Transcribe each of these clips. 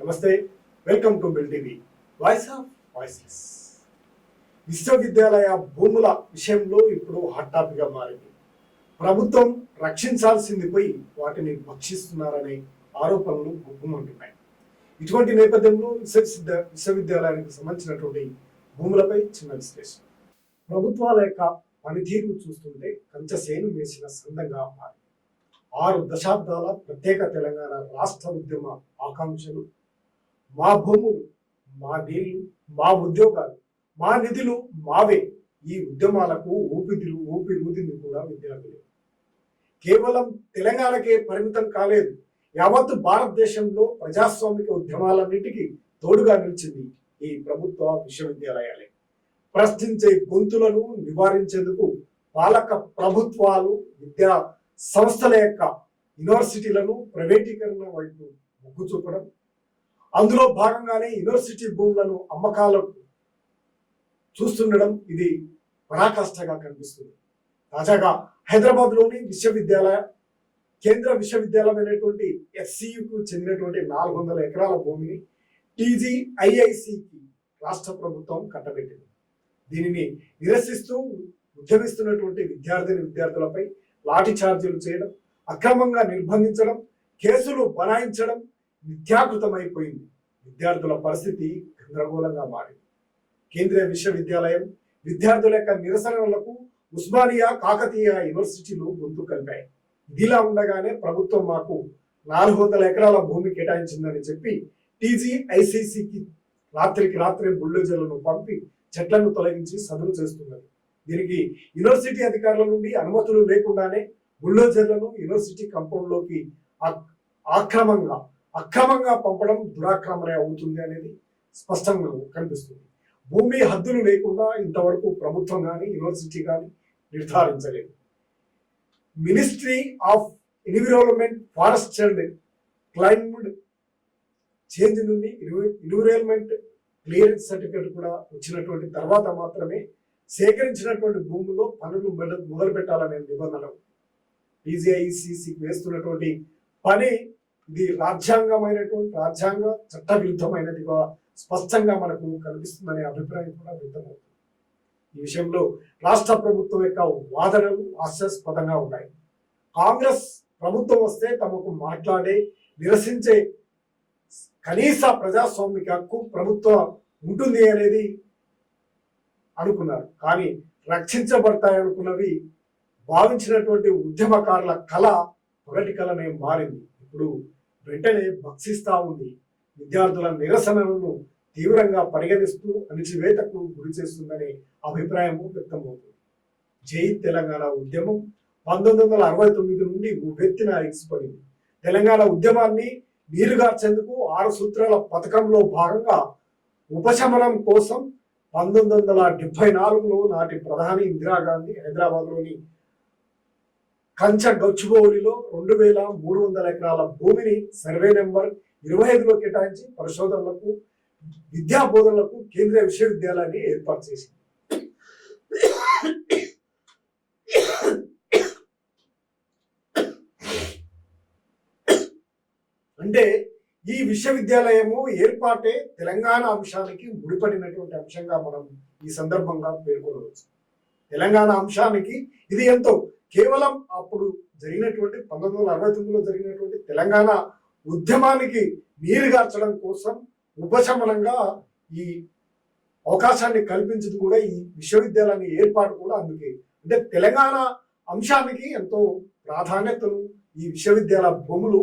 నమస్తే welcome to Bill TV. Voice of voiceless విశ్వవిద్యాలయ భూముల విషయంలో ఇప్పుడు హాట్ టాపిక్గా మారింది. ప్రభుత్వం రక్షించాల్సింది పోయి వాటిని భక్షిస్తున్నారనే ఆరోపణలు గుప్పమంటున్నాయి ఇటువంటి నేపథ్యంలో విశ్వవిద్యా విశ్వవిద్యాలయానికి సంబంధించినటువంటి భూములపై చిన్న విశ్లేషణ. ప్రభుత్వాల యొక్క పనితీరు చూస్తుంటే కంచసేను వేసిన సందంగా మారింది. ఆరు దశాబ్దాల ప్రత్యేక తెలంగాణ రాష్ట్ర ఉద్యమ ఆకాంక్షలు మా భూములు మా నీళ్ళు మా ఉద్యోగాలు మా నిధులు మావే. ఈ ఉద్యమాలకు ఊపిరిలు ఊపిరిదింది కూడా విద్యార్థులు. కేవలం తెలంగాణకే పరిమితం కాలేదు. యావత్ భారతదేశంలో ప్రజాస్వామిక ఉద్యమాలన్నిటికీ తోడుగా నిలిచింది ఈ ప్రభుత్వ విశ్వవిద్యాలయాలే. ప్రశ్నించే గొంతులను నివారించేందుకు పాలక ప్రభుత్వాలు విద్యా సంస్థల యొక్క యూనివర్సిటీలను ప్రైవేటీకరణ వైపు మొగ్గు చూపడం అందులో భాగంగానే యూనివర్సిటీ భూములను అమ్మకాలకు చూస్తుండడం ఇది పరాకాష్ఠగా కనిపిస్తుంది. తాజాగా హైదరాబాద్లోని విశ్వవిద్యాలయ కేంద్ర విశ్వవిద్యాలయమైనటువంటి ఎస్సీయుకు చెందినటువంటి నాలుగు వందల ఎకరాల భూమిని టీజీఐఐసికి రాష్ట్ర ప్రభుత్వం కట్టబెట్టింది. దీనిని నిరసిస్తూ ఉద్యమిస్తున్నటువంటి విద్యార్థిని విద్యార్థులపై లాఠీ ఛార్జీలు చేయడం అక్రమంగా నిర్బంధించడం కేసులు బనాయించడం విద్యాకృతమైపోయింది. విద్యార్థుల పరిస్థితి గందరగోళంగా మారింది. కేంద్రీయ విశ్వవిద్యాలయం విద్యార్థుల యొక్క నిరసనలకు ఉస్మానియా కాకతీయ యూనివర్సిటీలు గొంతు కలిపాయి. ఇదిలా ఉండగానే ప్రభుత్వం మాకు నాలుగు వందల ఎకరాల భూమి కేటాయించిందని చెప్పి టీజీఐసిసికి రాత్రికి రాత్రి బుల్డోజర్లను పంపి చెట్లను తొలగించి సదును చేస్తున్నది. దీనికి యూనివర్సిటీ అధికారుల నుండి అనుమతులు లేకుండానే బుల్డోజర్లను యూనివర్సిటీ కంపౌండ్లోకి ఆక్రమంగా అక్రమంగా పంపడం దురాక్రమణే అవుతుంది అనేది స్పష్టంగా కనిపిస్తుంది. భూమి హద్దులు లేకుండా ఇంతవరకు ప్రభుత్వం కానీ యూనివర్సిటీ కానీ నిర్ధారించలేదు. Ministry of environment forest and climate change నుండి ఎన్విరాన్మెంట్ క్లియరెన్స్ సర్టిఫికేట్ కూడా వచ్చినటువంటి తర్వాత మాత్రమే సేకరించినటువంటి భూముల్లో పనులు మొదలు పెట్టాలనే నిబంధనలు టీజీఐసిసికి వేస్తున్నటువంటి పని ఇది రాజ్యాంగమైనటువంటి రాజ్యాంగ చట్టవిరుద్ధమైనదిగా స్పష్టంగా మనకు కనిపిస్తుందనే అభిప్రాయం కూడా వ్యక్తమవుతుంది. ఈ విషయంలో రాష్ట్ర ప్రభుత్వం యొక్క వాదనలు హాస్యాస్పదంగా ఉన్నాయి. కాంగ్రెస్ ప్రభుత్వం వస్తే తమకు మాట్లాడే నిరసించే కనీస ప్రజాస్వామిక హక్కు ప్రభుత్వం ఉంటుంది అనేది అనుకున్నారు. కానీ రక్షించబడతాయనుకున్నవి భావించినటువంటి ఉద్యమకారుల కళ పొగటి కళనే మారింది. ఇప్పుడు వెంటనే భక్షిస్తా ఉంది. విద్యార్థుల నిరసనలను తీవ్రంగా పరిగణిస్తూ అణిచివేతకు గురి చేస్తుందనే అభిప్రాయము వ్యక్తమవుతుంది. జై తెలంగాణ ఉద్యమం పంతొమ్మిది వందల అరవై తొమ్మిది నుండి ఉవ్వెత్తిన ఎగిసిపడింది తెలంగాణ ఉద్యమాన్ని నీరుగార్చేందుకు ఆరు సూత్రాల పథకంలో భాగంగా ఉపశమనం కోసం పంతొమ్మిది వందల డెబ్బై నాలుగులో నాటి ప్రధాని ఇందిరాగాంధీ హైదరాబాద్లోని కంచ గచ్చిబౌలిలో రెండు వేల మూడు వందల ఎకరాల భూమిని సర్వే నెంబర్ ఇరవై ఐదులో కేటాయించి పరిశోధనలకు విద్యా బోధనలకు కేంద్రీయ విశ్వవిద్యాలయాన్ని ఏర్పాటు చేసింది. అంటే ఈ విశ్వవిద్యాలయము ఏర్పాటే తెలంగాణ అంశానికి ముడిపడినటువంటి అంశంగా మనం ఈ సందర్భంగా పేర్కొనవచ్చు. తెలంగాణ అంశానికి ఇది ఎంతో కేవలం అప్పుడు జరిగినటువంటి పంతొమ్మిది వందల అరవై తొమ్మిదిలో జరిగినటువంటి తెలంగాణ ఉద్యమానికి నీరుగార్చడం కోసం ఉపశమనంగా ఈ అవకాశాన్ని కల్పించింది కూడా ఈ విశ్వవిద్యాలయాన్ని ఏర్పాటు కూడా అందుకే. అంటే తెలంగాణ అంశానికి ఎంతో ప్రాధాన్యతను ఈ విశ్వవిద్యాలయ భూములు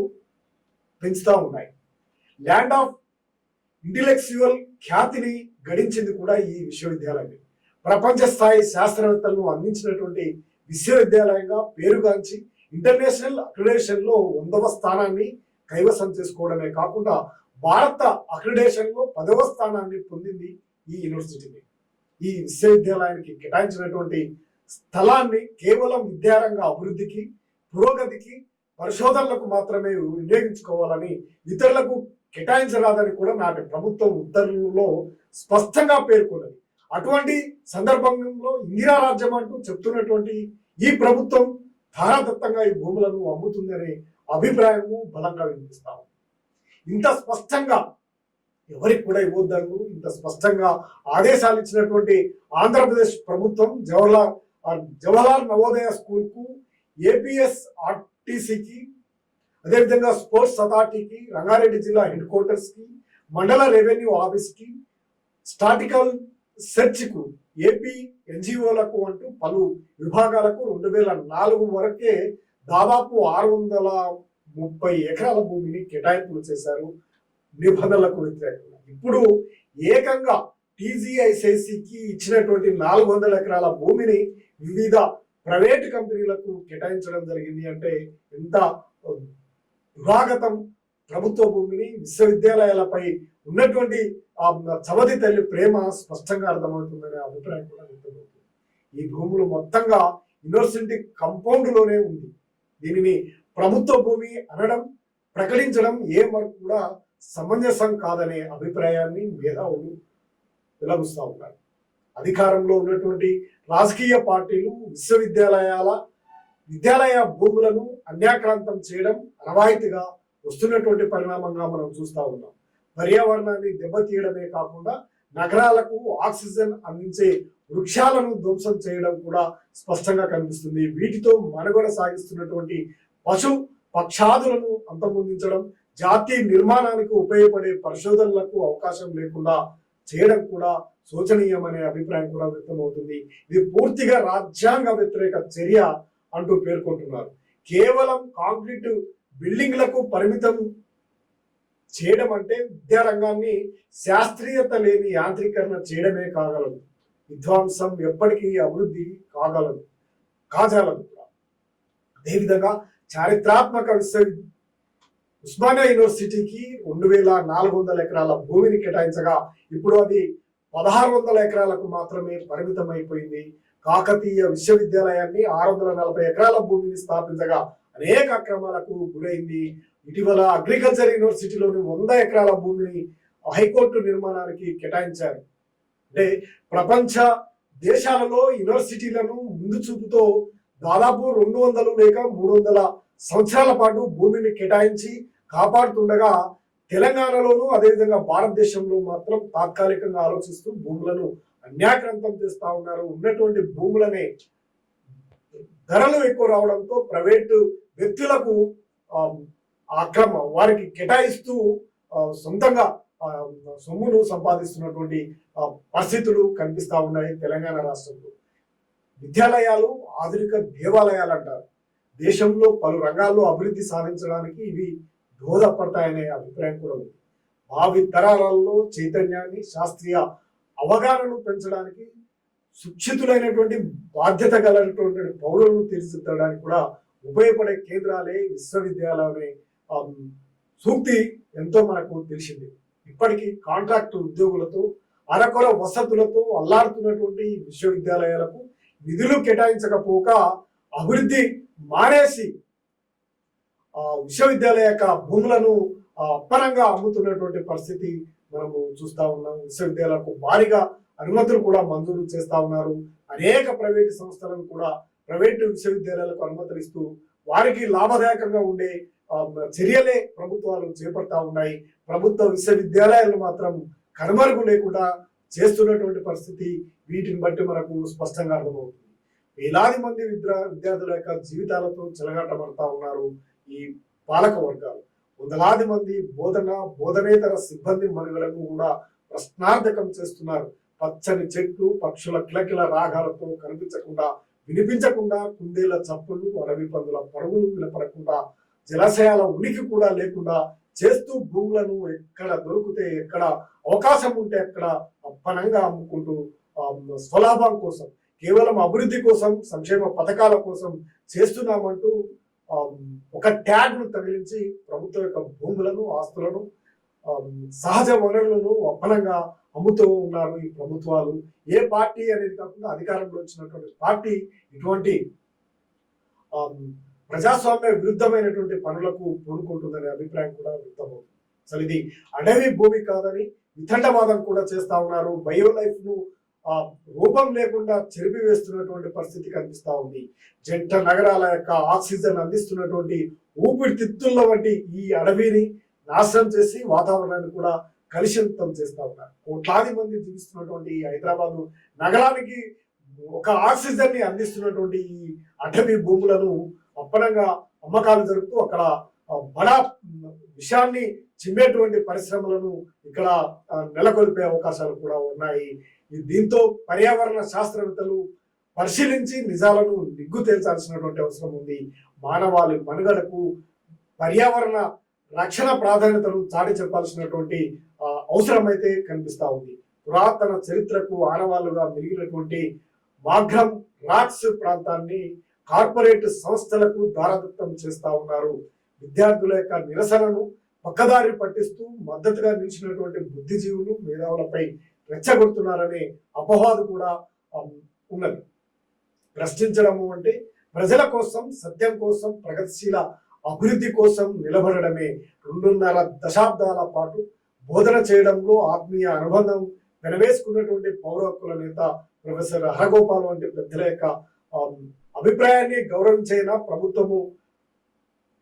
పెంచుతూ ఉన్నాయి. ల్యాండ్ ఆఫ్ ఇంటెలెక్చువల్ ఖ్యాతిని గడించింది కూడా ఈ విశ్వవిద్యాలయం ప్రపంచ స్థాయి శాస్త్రవేత్తలను అందించినటువంటి విశ్వవిద్యాలయంగా పేరుగాంచి ఇంటర్నేషనల్ అక్రిడేషన్లో వందవ స్థానాన్ని కైవసం చేసుకోవడమే కాకుండా భారత అక్రిడేషన్లో పదవ స్థానాన్ని పొందింది ఈ యూనివర్సిటీని. ఈ విశ్వవిద్యాలయానికి కేటాయించినటువంటి స్థలాన్ని కేవలం విద్యారంగ అభివృద్ధికి పురోగతికి పరిశోధనలకు మాత్రమే వినియోగించుకోవాలని ఇతరులకు కేటాయించరాదని కూడా నాటి ప్రభుత్వం ఉత్తర్వులలో స్పష్టంగా పేర్కొన్నది. అటువంటి సందర్భంలో ఇందిరా రాజ్యం అంటూ చెప్తున్నటువంటి ఈ ప్రభుత్వం ధారాదత్తంగా ఈ భూములను అమ్ముతుందనే అభిప్రాయము బలంగా వినిపిస్తాము ఇంత స్పష్టంగా ఎవరికి కూడా ఇవ్వద్దని ఇంత స్పష్టంగా ఆదేశాలు ఇచ్చినటువంటి ఆంధ్రప్రదేశ్ ప్రభుత్వం జవహర్లాల్ జవహర్లాల్ నవోదయ స్కూల్కు ఏపీఎస్ ఆర్టీసీకి అదేవిధంగా స్పోర్ట్స్ అథారిటీకి రంగారెడ్డి జిల్లా హెడ్ క్వార్టర్స్కి మండల రెవెన్యూ ఆఫీస్కి స్టాటికల్ సెర్చ్కు ఏపీ ఎన్జిఓలకు అంటూ పలు విభాగాలకు రెండు వేల నాలుగు వరకే దాదాపు ఆరు వందల ముప్పై ఎకరాల భూమిని కేటాయింపులు చేశారు నిబంధనలకు వ్యతిరేకంగా. ఇప్పుడు ఏకంగా టీజీఐసిసికి ఇచ్చినటువంటి నాలుగు వందల ఎకరాల భూమిని వివిధ ప్రైవేట్ కంపెనీలకు కేటాయించడం జరిగింది. అంటే ఎంత దురాగతం ప్రభుత్వ భూమిని విశ్వవిద్యాలయాలపై ఉన్నటువంటి ఆ చవతి తల్లి ప్రేమ స్పష్టంగా అర్థమవుతుందనే అభిప్రాయం కూడా వ్యక్తమవుతుంది. ఈ భూములు మొత్తంగా యూనివర్సిటీ కంపౌండ్లోనే ఉంది. దీనిని ప్రభుత్వ భూమి అనడం ప్రకటించడం ఏ వరకు కూడా సమంజసం కాదనే అభిప్రాయాన్ని మేధావులు వెలబుస్తా ఉన్నారు. అధికారంలో ఉన్నటువంటి రాజకీయ పార్టీలు విశ్వవిద్యాలయాల విద్యాలయ భూములను అన్యాక్రాంతం చేయడం అనవాయితీగా వస్తున్నటువంటి పరిణామంగా మనం చూస్తా ఉన్నాం. పర్యావరణాన్ని దెబ్బతీయడమే కాకుండా నగరాలకు ఆక్సిజన్ అందించే వృక్షాలను ధ్వంసం చేయడం కూడా స్పష్టంగా కనిపిస్తుంది. వీటితో మనుగడ సాగిస్తున్నటువంటి పశు పక్షాదులను అంతమొందించడం జాతి నిర్మాణానికి ఉపయోగపడే పరిశోధనలకు అవకాశం లేకుండా చేయడం కూడా శోచనీయమనే అభిప్రాయం కూడా వ్యక్తమవుతుంది. ఇది పూర్తిగా రాజ్యాంగ వ్యతిరేక చర్య అంటూ పేర్కొంటున్నారు. కేవలం కాంక్రీట్ బిల్డింగ్లకు పరిమితం చేయడం అంటే విద్యారంగాన్ని శాస్త్రీయత లేని యాంత్రీకరణ చేయడమే కాగలదు. విధ్వంసం ఎప్పటికీ అభివృద్ధి కాగలదు. కాజాలదు కూడా. అదేవిధంగా చారిత్రాత్మక విశ్వ ఉస్మానియా యూనివర్సిటీకి రెండు వేల నాలుగు వందల ఎకరాల భూమిని కేటాయించగా ఇప్పుడు అది పదహారు వందల ఎకరాలకు మాత్రమే పరిమితం అయిపోయింది కాకతీయ విశ్వవిద్యాలయాన్ని ఆరు వందల నలభై ఎకరాల భూమిని స్థాపించగా అనేక అక్రమాలకు గురైంది. ఇటీవల అగ్రికల్చర్ యూనివర్సిటీలోని వంద ఎకరాల భూమిని హైకోర్టు నిర్మాణానికి కేటాయించారు. అంటే ప్రపంచ దేశాలలో యూనివర్సిటీలను ముందు చూపుతో దాదాపు రెండు వందలు లేక మూడు వందల సంవత్సరాల పాటు భూమిని కేటాయించి కాపాడుతుండగా తెలంగాణలోను అదేవిధంగా భారతదేశంలో మాత్రం తాత్కాలికంగా ఆలోచిస్తూ భూములను అన్యాక్రాంతం చేస్తూ ఉన్నారు. ఉన్నటువంటి భూములనే ధరలు ఎక్కువ రావడంతో ప్రైవేటు వ్యక్తులకు అక్రమ వారికి కేటాయిస్తూ సొంతంగా సొమ్మును సంపాదిస్తున్నటువంటి పరిస్థితులు కనిపిస్తా ఉన్నాయి తెలంగాణ రాష్ట్రంలో. విద్యాలయాలు ఆధునిక దేవాలయాలు అంటారు. దేశంలో పలు రంగాల్లో అభివృద్ధి సాధించడానికి ఇవి దోహదపడతాయనే అభిప్రాయం కూడా ఉంది. భావి తరాలలో చైతన్యాన్ని శాస్త్రీయ అవగాహనను పెంచడానికి శిక్షితులైనటువంటి బాధ్యత గలటువంటి పౌరులను తీర్చిదిద్దడానికి కూడా ఉపయోగపడే కేంద్రాలే విశ్వవిద్యాలయమే సూక్తి ఎంతో మనకు తెలిసింది. ఇప్పటికీ కాంట్రాక్ట్ ఉద్యోగులతో అరకొర వసతులతో అల్లాడుతున్నటువంటి విశ్వవిద్యాలయాలకు నిధులు కేటాయించకపోక అభివృద్ధి మానేసి ఆ విశ్వవిద్యాలయ యొక్క భూములను అప్పరంగా అప్పనంగా అమ్ముతున్నటువంటి పరిస్థితి మనము చూస్తా ఉన్నాం. విశ్వవిద్యాలయాలకు భారీగా అనుమతులు కూడా మంజూరు చేస్తా ఉన్నారు. అనేక ప్రైవేటు సంస్థలను కూడా ప్రైవేటు విశ్వవిద్యాలయాలకు అనుమతులు ఇస్తూ వారికి లాభదాయకంగా ఉండే చర్యలే ప్రభుత్వాలు చేపడతా ఉన్నాయి. ప్రభుత్వ విశ్వవిద్యాలయాలు మాత్రం కనుమరుగు లేకుండా చేస్తున్నటువంటి పరిస్థితి వీటిని బట్టి మనకు స్పష్టంగా అర్థమవుతుంది. వేలాది మంది విద్యా విద్యార్థుల యొక్క జీవితాలతో చెలగాటమడతా ఉన్నారు ఈ పాలక వర్గాలు. వందలాది మంది బోధన బోధనేతర సిబ్బంది మనుగడను కూడా ప్రశ్నార్థకం చేస్తున్నారు. పచ్చని చెట్లు పక్షుల కిలకిల రాగాలతో కనిపించకుండా వినిపించకుండా కుందేళ్ళ చప్పులు అడవి పందుల పరుగులు వినపడకుండా జలాశయాల ఉనికి కూడా లేకుండా చేస్తూ భూములను ఎక్కడ దొరికితే ఎక్కడ అవకాశం ఉంటే అక్కడ అప్పనంగా అమ్ముకుంటూ స్వలాభం కోసం కేవలం అభివృద్ధి కోసం సంక్షేమ పథకాల కోసం చేస్తున్నామంటూ ఒక ట్యాగ్ను తగిలించి ప్రభుత్వం యొక్క భూములను ఆస్తులను సహజ వనరులను అప్పనంగా అమ్ముతూ ఉన్నారు ఈ ప్రభుత్వాలు. ఏ పార్టీ అనేది కాకుండా అధికారంలో వచ్చినటువంటి పార్టీ ఇటువంటి ప్రజాస్వామ్య విరుద్ధమైనటువంటి పనులకు పూనుకుంటుందనే అభిప్రాయం కూడా వ్యక్తమవుతుంది. అసలు ఇది అడవి భూమి కాదని వితండవాదం కూడా చేస్తా ఉన్నారు. బయో లైఫ్ను ఆ రూపం లేకుండా చెరిపి వేస్తున్నటువంటి పరిస్థితి కనిపిస్తా ఉంది. జంట నగరాల యొక్క ఆక్సిజన్ అందిస్తున్నటువంటి ఊపిరితిత్తుల వంటి ఈ అడవిని నాశనం చేసి వాతావరణాన్ని కూడా కలుషితం చేస్తా ఉన్నారు. కోట్లాది మంది జీవిస్తున్నటువంటి ఈ నగరానికి ఒక ఆక్సిజన్ని అందిస్తున్నటువంటి ఈ అటవీ భూములను అప్పనంగా అమ్మకాలు జరుపుతూ అక్కడ మన బడా విషయాన్ని చిమ్మేటువంటి పరిశ్రమలను ఇక్కడ నెలకొల్పే అవకాశాలు కూడా ఉన్నాయి. దీంతో పర్యావరణ శాస్త్రవేత్తలు పరిశీలించి నిజాలను నిగ్గు తేల్చాల్సినటువంటి అవసరం ఉంది. మానవాళి మనుగడకు పర్యావరణ రక్షణ ప్రాధాన్యతను చాటి చెప్పాల్సినటువంటి అవసరం అయితే కనిపిస్తూ ఉంది. పురాతన చరిత్రకు ఆనవాళ్ళుగా మిగిలినటువంటి వాఘ్రం రాక్స్ ప్రాంతాన్ని కార్పొరేట్ సంస్థలకు దారదత్తం చేస్తా ఉన్నారు. విద్యార్థుల యొక్క నిరసనను పక్కదారి పట్టిస్తూ మద్దతుగా నిలిచినటువంటి బుద్ధిజీవులు మేధావులపై రెచ్చగొడుతున్నారనే అపవాదు కూడా ఉన్నది. ప్రశ్నించడము అంటే ప్రజల కోసం సత్యం కోసం ప్రగతిశీల అభివృద్ధి కోసం నిలబడడమే రెండున్నర దశాబ్దాల పాటు బోధన చేయడంలో ఆత్మీయ అనుబంధం వెనవేసుకున్నటువంటి పౌర హక్కుల నేత ప్రొఫెసర్ హరగోపాల్ వంటి పెద్దల యొక్క అభిప్రాయాన్ని గౌరవించైనా ప్రభుత్వము?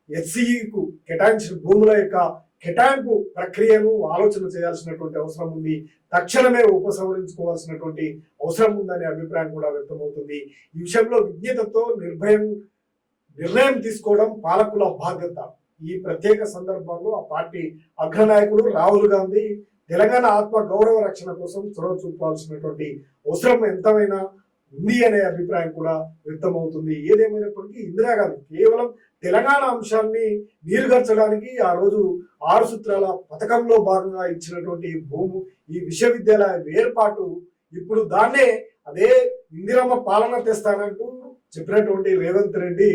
ఎస్సీకు కేటాయించిన భూముల యొక్క కేటాయింపు ప్రక్రియను ఆలోచన చేయాల్సినటువంటి అవసరం ఉంది. తక్షణమే ఉపసంహరించుకోవాల్సినటువంటి అవసరం ఉందనే అభిప్రాయం కూడా వ్యక్తమవుతుంది. ఈ విషయంలో విజ్ఞతతో నిర్భయం నిర్ణయం తీసుకోవడం పాలకుల బాధ్యత. ఈ ప్రత్యేక సందర్భంలో ఆ పార్టీ అగ్రనాయకుడు రాహుల్ గాంధీ తెలంగాణ ఆత్మ గౌరవ రక్షణ కోసం చొరవ చూపాల్సినటువంటి అవసరం ఎంతమైనా ఉంది అనే అభిప్రాయం కూడా వ్యక్తమవుతుంది. ఏదేమైనప్పటికీ ఇందిరాగాంధీ కేవలం తెలంగాణ అంశాన్ని నీరుగర్చడానికి ఆ రోజు ఆరు సూత్రాల పథకంలో భాగంగా ఇచ్చినటువంటి భూము ఈ విశ్వవిద్యాలయ ఏర్పాటు ఇప్పుడు దాన్నే అదే ఇందిరమ్మ పాలన తెస్తానంటూ చెప్పినటువంటి రేవంత్ రెడ్డి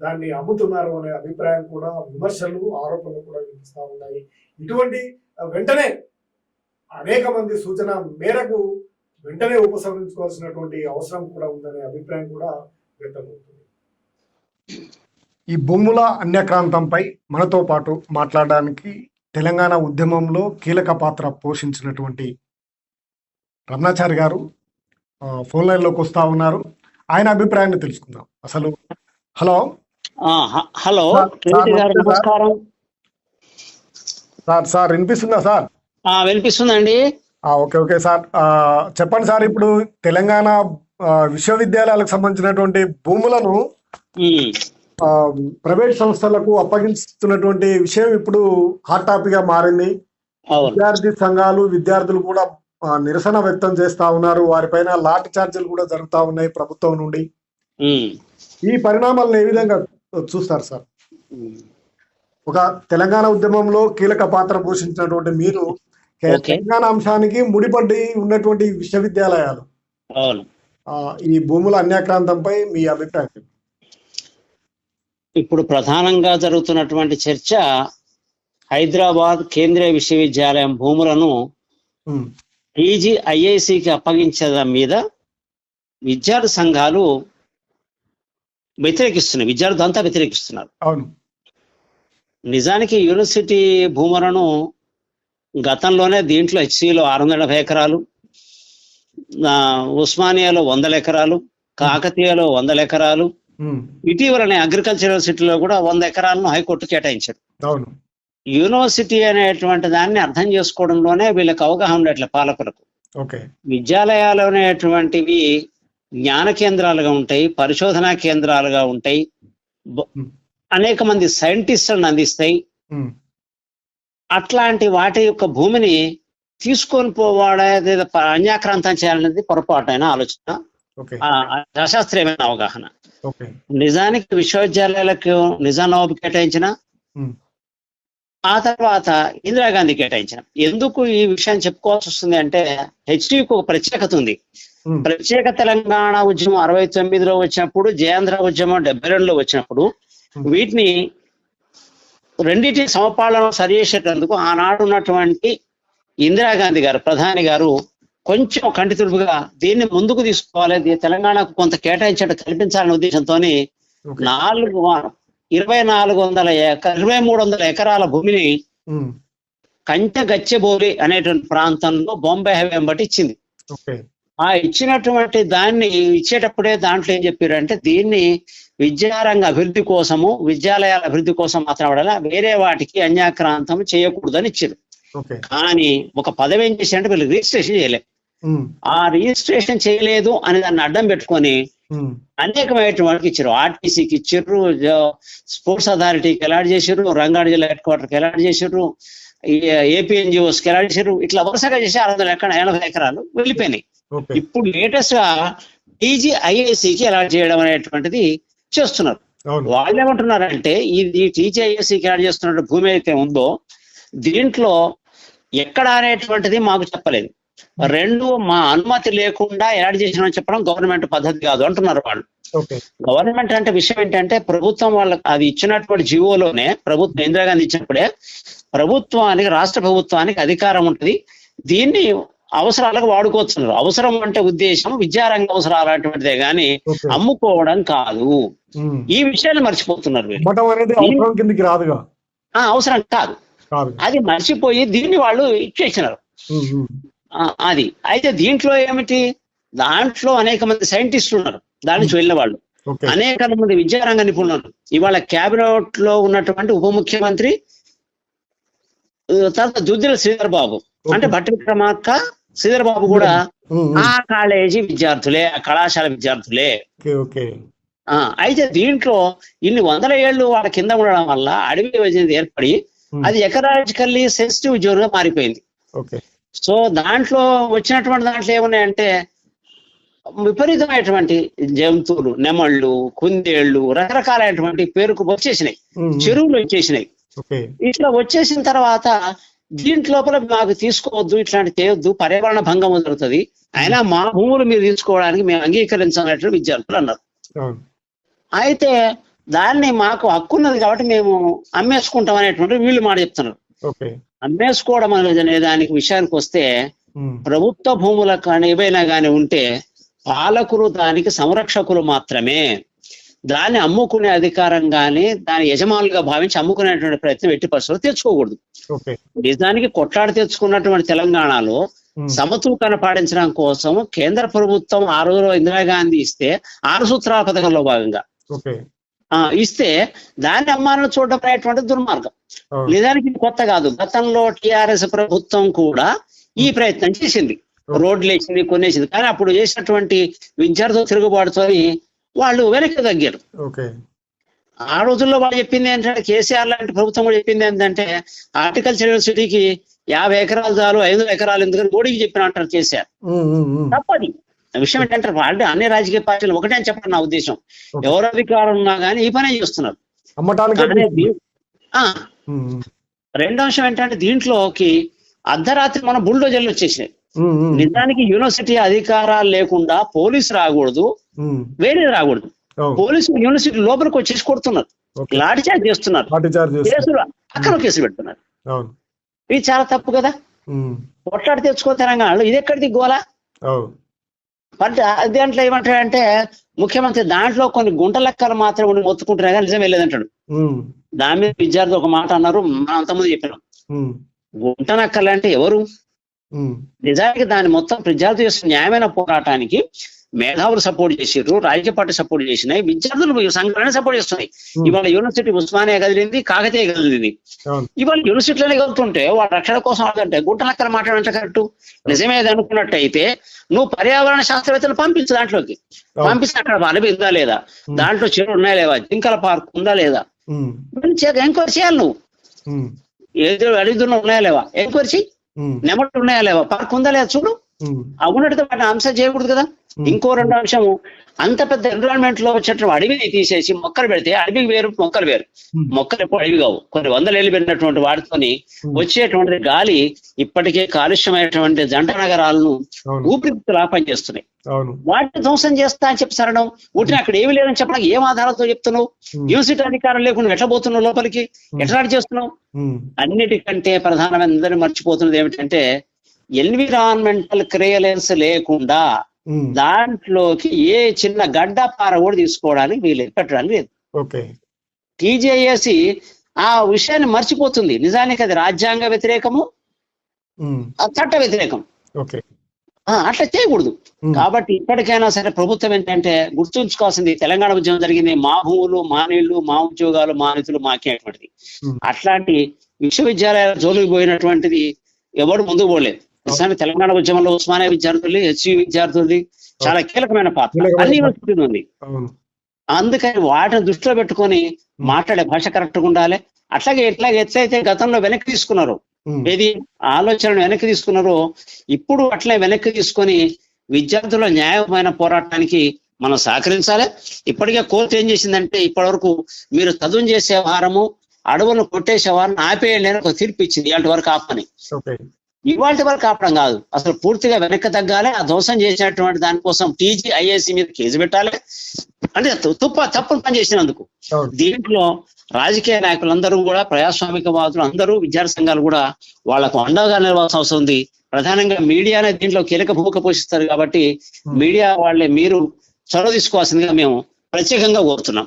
దాన్ని అమ్ముతున్నారు అనే అభిప్రాయం కూడా విమర్శలు ఆరోపణలు కూడా వినిపిస్తూ ఉన్నాయి. ఇటువంటి వెంటనే అనేక మంది సూచన మేరకు వెంటనే ఉపసంహరించుకోవాల్సినటువంటి అవసరం కూడా ఉందనే అభిప్రాయం కూడా వ్యక్తమవుతుంది. ఈ భూముల అన్యక్రాంతంపై మనతో పాటు మాట్లాడడానికి తెలంగాణ ఉద్యమంలో కీలక పాత్ర పోషించినటువంటి రమణాచారి గారు ఫోన్ లైన్లోకి వస్తా ఉన్నారు. ఆయన అభిప్రాయాన్ని తెలుసుకుందాం. అసలు హలో. హలో. Sir, sir. నమస్కారం. సార్ సార్ వినిపిస్తుందా సార్? ఆ వినిపిస్తుందండి. Okay okay sir. చెప్పండి సార్ ఇప్పుడు తెలంగాణ విశ్వవిద్యాలయాలకు సంబంధించినటువంటి భూములను ప్రైవేట్ సంస్థలకు అప్పగిస్తున్నటువంటి విషయం ఇప్పుడు హాట్ టాపిక్గా మారింది. విద్యార్థి సంఘాలు విద్యార్థులు కూడా నిరసన వ్యక్తం చేస్తా ఉన్నారు. వారిపైన లాఠీ చార్జీలు కూడా జరుగుతా ఉన్నాయి ప్రభుత్వం నుండి. ఈ పరిణామాలను ఏ విధంగా చూస్తారు సార్. ఒక తెలంగాణ ఉద్యమంలో కీలక పాత్ర పోషించినటువంటి మీరు. తెలంగాణ అంశానికి ముడిపడి ఉన్నటువంటి విశ్వవిద్యాలయాలు. ఈ భూముల అన్యాక్రాంతంపై మీ అభిప్రాయం ఇప్పుడు ప్రధానంగా జరుగుతున్నటువంటి చర్చ హైదరాబాద్ కేంద్రీయ విశ్వవిద్యాలయం భూములను పీజీ ఐఐసికి అప్పగించడం మీద విద్యార్థి సంఘాలు వ్యతిరేకిస్తున్నాయి. విద్యార్థులంతా వ్యతిరేకిస్తున్నారు. అవును. నిజానికి యూనివర్సిటీ భూములను గతంలోనే దీంట్లో హెచ్సిలో ఆరు వందల డెబ్బై ఎకరాలు ఉస్మానియాలో వందల ఎకరాలు కాకతీయలో వందల ఎకరాలు ఇటీవలనే అగ్రికల్చర్ యూనివర్సిటీలో కూడా వంద ఎకరాలను హైకోర్టు కేటాయించారు. యూనివర్సిటీ అనేటువంటి దాన్ని అర్థం చేసుకోవడంలోనే వీళ్ళకి అవగాహన ఉండట్లే పాలకులకు. ఓకే. విద్యాలయాలు అనేటువంటివి జ్ఞాన కేంద్రాలుగా ఉంటాయి పరిశోధనా కేంద్రాలుగా ఉంటాయి. అనేక మంది సైంటిస్టులను అందిస్తాయి. అట్లాంటి వాటి యొక్క భూమిని తీసుకొని పోవాడే అన్యాక్రాంతం చేయాలనేది పొరపాటైన ఆలోచన. ఓకే. ఆ, అశాస్త్రీయమైన అవగాహన. నిజానికి విశ్వవిద్యాలయాలకు నిజాం నవాబు కేటాయించిన ఆ తర్వాత ఇందిరాగాంధీ కేటాయించిన. ఎందుకు ఈ విషయం చెప్పుకోవాల్సి వస్తుంది అంటే హెచ్డికి ఒక ప్రత్యేకత ఉంది. ప్రత్యేక తెలంగాణ ఉద్యమం అరవై తొమ్మిదిలో వచ్చినప్పుడు జయాంధ్ర ఉద్యమం డెబ్బై రెండులో వచ్చినప్పుడు వీటిని రెండింటి సమపాలన సరిచేసేటందుకు ఆనాడు ఉన్నటువంటి ఇందిరాగాంధీ గారు ప్రధాని గారు కొంచెం కంటి తుడుపుగా దీన్ని ముందుకు తీసుకోవాలి తెలంగాణకు కొంత కేటాయించేట్టు కల్పించాలనే ఉద్దేశంతో నాలుగు ఇరవై నాలుగు వందల ఇరవై మూడు వందల ఎకరాల భూమిని కంచె గచ్చిబౌలి అనేటువంటి ప్రాంతంలో బొంబే హైవే బట్టి ఇచ్చింది. ఆ ఇచ్చినటువంటి దాన్ని ఇచ్చేటప్పుడే దాంట్లో ఏం చెప్పారంటే దీన్ని విద్యారంగ అభివృద్ధి కోసము విద్యాలయాల అభివృద్ధి కోసం మాత్రం వాడాలి వేరే వాటికి అన్యాక్రాంతం చేయకూడదని ఇచ్చారు. కానీ ఒక పదవి ఏం చేశారంటే వీళ్ళు రిజిస్ట్రేషన్ చేయలేదు ఉమ్, ఆ రిజిస్ట్రేషన్ చేయలేదు అని దాన్ని అడ్డం పెట్టుకొని ఉమ్, అనేకమైన వాళ్ళకి ఇచ్చారు. ఆర్టీసీకి ఇచ్చారు స్పోర్ట్స్ అథారిటీకి అలాట్ చేశారు రంగారెడ్డి జిల్లా హెడ్ క్వార్టర్కి అలాట్ చేశారు. ఏపీ ఎన్జిఓస్కి అలాట్ చేశారు ఇట్లా వరుసగా చేసి ఆరు వందల ఎకరా ఎనభై ఎకరాలు వెళ్ళిపోయినాయి. ఇప్పుడు లేటెస్ట్గా టీజీ ఐఏసీకి అలాట్ చేయడం అనేటువంటిది చేస్తున్నారు. వాళ్ళు ఏమంటున్నారంటే ఇది టీజీ ఐఏసీకి అలాట్ చేస్తున్న భూమి అయితే ఉందో దీంట్లో ఎక్కడ అనేటువంటిది మాకు చెప్పలేదు. రెండు మా అనుమతి లేకుండా యాడ్ చేసిన చెప్పడం గవర్నమెంట్ పద్ధతి కాదు అంటున్నారు వాళ్ళు. గవర్నమెంట్ అంటే విషయం ఏంటంటే ప్రభుత్వం వాళ్ళకి అది ఇచ్చినటువంటి జీవోలోనే ప్రభుత్వం ఇందిరాగాంధీ ఇచ్చినప్పుడే ప్రభుత్వానికి రాష్ట్ర ప్రభుత్వానికి అధికారం ఉంటుంది. దీన్ని అవసరాలకు వాడుకోవచ్చున్నారు. అవసరం అంటే ఉద్దేశం విద్యారంగ అవసరాలు అటువంటిదే గాని అమ్ముకోవడం కాదు. ఈ విషయాన్ని మర్చిపోతున్నారు అవసరం కాదు. అది మర్చిపోయి దీన్ని వాళ్ళు ఇచ్చేసినారు. అది. అయితే దీంట్లో ఏమిటి? దాంట్లో అనేక మంది సైంటిస్టులు ఉన్నారు. దాని వెళ్ళిన వాళ్ళు. అనేక మంది విద్యారంగ నిపుణులు ఇవాళ కేబినెట్లో ఉన్నటువంటి ఉప ముఖ్యమంత్రి తర్వాత దుద్దిల శ్రీధర్ బాబు అంటే భట్టి శ్రీధర్ బాబు కూడా. ఆ కాలేజీ విద్యార్థులే ఆ కళాశాల విద్యార్థులే. అయితే దీంట్లో ఇన్ని వందల ఏళ్ళు వాళ్ళ కింద ఉండడం వల్ల అడవి విభజన ఏర్పడి అది ఎకరాలజికల్లీ సెన్సిటివ్ జోన్గా మారిపోయింది సో దాంట్లో వచ్చినటువంటి దాంట్లో ఏమున్నాయంటే విపరీతమైనటువంటి జంతువులు నెమళ్ళు కుందేళ్ళు రకరకాలైనటువంటి పేరుకు వచ్చేసినాయి. చెరువులు వచ్చేసినాయి. ఇట్లా వచ్చేసిన తర్వాత దీంట్లోపల మాకు తీసుకోవద్దు ఇట్లాంటి చేయొద్దు పర్యావరణ భంగం జరుగుతుంది. అయినా మా భూములు మీరు తీసుకోవడానికి మేము అంగీకరించాలన్నట్టు విద్యార్థులు అన్నారు. అయితే దాన్ని మాకు హక్కు ఉన్నది కాబట్టి మేము అమ్మేసుకుంటాం అనేటువంటి వీళ్ళు మాట చెప్తున్నారు. అమ్మేసుకోవడం అనేది అనే దానికి విషయానికి వస్తే ప్రభుత్వ భూములకు కానీ ఏవైనా కానీ ఉంటే పాలకులు దానికి సంరక్షకులు మాత్రమే. దాన్ని అమ్ముకునే అధికారం కానీ దాని యజమానులుగా భావించి అమ్ముకునేటువంటి ప్రయత్నం ఎట్టి పరిస్థితుల్లో తెచ్చుకోకూడదు నిజానికి కొట్లాడి తెచ్చుకున్నటువంటి తెలంగాణలో ఉమ్, సమతూకన పాటించడం కోసం కేంద్ర ప్రభుత్వం ఆ రోజులో ఇందిరాగాంధీ ఇస్తే ఆరు సూత్రాల పథకంలో భాగంగా. ఇస్తే దాన్ని అమ్మాలను చూడడం అనేటువంటి దుర్మార్గం. నిజానికి ఇది కొత్త కాదు. గతంలో టిఆర్ఎస్ ప్రభుత్వం కూడా ఈ ప్రయత్నం చేసింది. రోడ్లు వేసింది కొనేసింది కానీ అప్పుడు చేసినటువంటి విద్యార్థుల తిరుగుబాటుతోని వాళ్ళు వెనక్కి తగ్గారు. ఆ రోజుల్లో వాళ్ళు చెప్పింది ఏంటంటే కేసీఆర్ లాంటి ప్రభుత్వం కూడా చెప్పింది ఏంటంటే హార్టికల్చర్ యూనివర్సిటీకి యాభై ఎకరాలు చాలు ఐదు ఎకరాలు ఎందుకని మోడీకి చెప్పిన అంటారు కేసీఆర్. తప్పది. విషయం ఏంటంటే వాళ్ళు అన్ని రాజకీయ పార్టీలు ఒకటే అని చెప్పండి నా ఉద్దేశం. ఎవరు అధికారం ఉన్నా కానీ ఈ పనే చేస్తున్నారు. రెండో అంశం ఏంటంటే దీంట్లోకి అర్ధరాత్రి మన బుల్డోజర్లు వచ్చేసినాయి. నిజానికి యూనివర్సిటీ అధికారాలు లేకుండా పోలీసు రాకూడదు. వేరే రాకూడదు. పోలీసులు యూనివర్సిటీ లోపలికి వచ్చేసి కొడుతున్నారు. లాఠీ చార్జ్ చేస్తున్నారు. కేసులు అక్కడ కేసులు పెడుతున్నారు. ఇది చాలా తప్పు కదా. కొట్లాడి తెచ్చుకో తెలంగాణలో. ఇది ఎక్కడిది గోలా? అంటే దాంట్లో ఏమంటాడంటే ముఖ్యమంత్రి దాంట్లో కొన్ని గుంట లెక్కలు మాత్రం ఉండి మొత్తుకుంటున్నా కానీ నిజం లేదంటాడు. దాని మీద విద్యార్థి ఒక మాట అన్నారు మనం అంతమంది చెప్పినాం. గుంట నక్కలు అంటే ఎవరు? నిజానికి దాని మొత్తం చేస్తున్న న్యాయమైన పోరాటానికి మేధావులు సపోర్ట్ చేసిర్రు రాజకీయ పార్టీ సపోర్ట్ చేసినాయి విద్యార్థులు సంఘాలను సపోర్ట్ చేస్తున్నాయి. ఇవాళ యూనివర్సిటీ ఉస్మానియా కదిలింది కాకతీయ కదిలింది. ఇవాళ యూనివర్సిటీలోనే కదులుతుంటే వాళ్ళ రక్షణ కోసం ఆదంటే గుంట లెక్కలు మాట్లాడంటే కరెక్ట్. నిజమేది అనుకున్నట్టయితే నువ్వు పర్యావరణ శాస్త్రవేత్తలు పంపించు దాంట్లోకి. పంపిస్తే అక్కడ అడవి ఉందా లేదా? దాంట్లో చెరువు ఉన్నాయా లేవా? జింకల పార్క్ ఉందా లేదా? ఎంక్వైరీ చేయాలి నువ్వు. ఏదో అడవి దున్న ఉన్నాయా లేవా? ఎంక్వైరీ ఉమ్, నెమట్లు ఉన్నాయా లేవా? పార్క్ ఉందా లేదా? చూడు. అవునట్టు వాటిని అంశం చేయకూడదు కదా. ఇంకో రెండు అంశము అంత పెద్ద ఎన్విరాన్మెంట్లో వచ్చేటువంటి అడవిని తీసేసి మొక్కలు పెడితే అడవికి వేరు మొక్కలు వేరు. మొక్కలు ఎప్పుడు అడవి కావు. కొన్ని వందల ఏళ్ళు వాటితోని వచ్చేటువంటి గాలి ఇప్పటికే కాలుష్యమైనటువంటి జంట నగరాలను ఊపిరితిత్తులా పనిచేస్తున్నాయి. వాటిని ధ్వంసం చేస్తా అని చెప్పి సరడం ఉట్టిన అక్కడ ఏమి లేదని చెప్పడానికి ఏం ఆధారాలతో చెప్తున్నావు. యూనివర్సిటీ అధికారం లేకుండా ఎట్లా పోతున్నావు లోపలికి? ఎట్లా చేస్తున్నావు? అన్నిటికంటే ప్రధానమైన మర్చిపోతున్నది ఏమిటంటే ఎన్విరాన్మెంటల్ క్రియలెన్స్ లేకుండా దాంట్లోకి ఏ చిన్న గడ్డ పార కూడా తీసుకోవడానికి వీలేదు పెట్టడానికి లేదు. ఓకే టీజేఎసి ఆ విషయాన్ని మర్చిపోతుంది. నిజానికి అది రాజ్యాంగ వ్యతిరేకము ఆ చట్ట వ్యతిరేకం. అట్లా చేయకూడదు. ఉమ్, కాబట్టి ఇప్పటికైనా సరే ప్రభుత్వం ఏంటంటే గుర్తుంచుకోవాల్సింది తెలంగాణ ఉద్యమం జరిగింది మా భూములు మా నీళ్ళు మా ఉద్యోగాలు మా నిధులు మాకే అటువంటిది. అట్లాంటి విశ్వవిద్యాలయాల జోలికి పోయినటువంటిది ఎవరు ముందుకు పోలేదు. నిజానికి తెలంగాణ ఉద్యమంలో ఉస్మానియా విద్యార్థులు హెచ్యు విద్యార్థులు చాలా కీలకమైన పాత్ర. అన్ని. యూనివర్సిటీలు ఉంది. అందుకని వాటిని దృష్టిలో పెట్టుకొని మాట్లాడే భాష కరెక్ట్గా ఉండాలి. అట్లాగే ఎట్లాగే ఎట్లయితే గతంలో వెనక్కి తీసుకున్నారు ఏది ఆలోచనలు వెనక్కి తీసుకున్నారో ఇప్పుడు అట్లే వెనక్కి తీసుకొని విద్యార్థుల న్యాయమైన పోరాటానికి మనం సహకరించాలి. ఇప్పటికే కోర్టు ఏం చేసిందంటే ఇప్పటి వరకు మీరు చదువు చేసే వారము అడవులను కొట్టేసే వారిని ఆపేయండి అని ఒక తీర్పు ఇచ్చింది. ఇలాంటి వరకు ఆపని. ఇవాళ వరకు ఆపడం కాదు. అసలు పూర్తిగా వెనక్కి తగ్గాలి ఆ దోషం చేసినటువంటి దానికోసం టీజీ ఐఏసీ మీద కేసు పెట్టాలి. అంటే తుప్ప తప్పును పని చేసినందుకు అవును. దీంట్లో రాజకీయ నాయకులందరూ కూడా ప్రజాస్వామికవాదులు అందరూ విద్యార్థి సంఘాలు కూడా వాళ్ళకు అండగా నిలవాల్సిన అవసరం ఉంది. ప్రధానంగా మీడియానే దీంట్లో కీలక భూమిక పోషిస్తారు కాబట్టి మీడియా వాళ్ళే మీరు చొరవ తీసుకోవాల్సిందిగా మేము ప్రత్యేకంగా కోరుతున్నాం.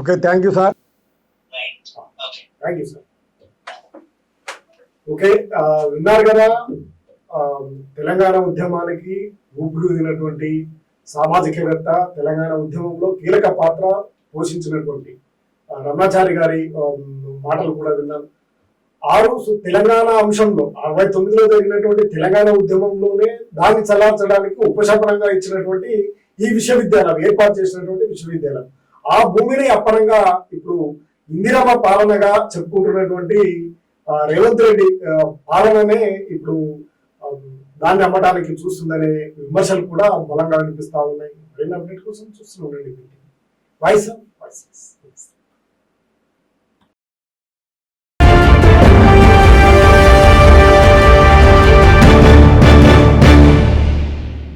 Okay thank you sir. Thank you sir. Okay విన్నారు కదా తెలంగాణ ఉద్యమానికి ఊపిరిదినటువంటి సామాజికవేత్త తెలంగాణ ఉద్యమంలో కీలక పాత్ర పోషించినటువంటి ఆ, రమణాచారి గారి మాటలు కూడా విన్నాం ఆరు తెలంగాణ అంశంలో అరవై తొమ్మిదిలో జరిగినటువంటి తెలంగాణ ఉద్యమంలోనే దాన్ని చల్లార్చడానికి ఉపశమనంగా ఇచ్చినటువంటి ఈ విశ్వవిద్యాలయం ఏర్పాటు చేసినటువంటి విశ్వవిద్యాలయం. ఆ భూమిని అప్పనంగా ఇప్పుడు ఇందిరమ్మ పాలనగా చెప్పుకుంటున్నటువంటి రేవంత్ రెడ్డి పాలననే ఇప్పుడు దాన్ని అమ్మడానికి చూస్తుందనే విమర్శలు కూడా బలంగా వినిపిస్తా ఉన్నాయి. మరిన్ని అప్డేట్ కోసం చూస్తూ ఉండండి వాయిస్ ఆఫ్ వాయిసెస్